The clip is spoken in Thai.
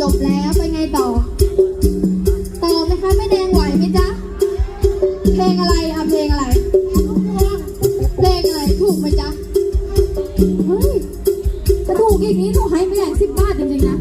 จบแล้วไปไงต่อ ต่อไหมคะแม่แดงไหวไหมจ๊ะ เพลงอะไรอะเพลงอะไร เพลงอะไรถูกไหมจ๊ะ เฮ้ยถ้าถูกอย่างนี้หนูให้แม่แดงสิบบาทจริงๆนะ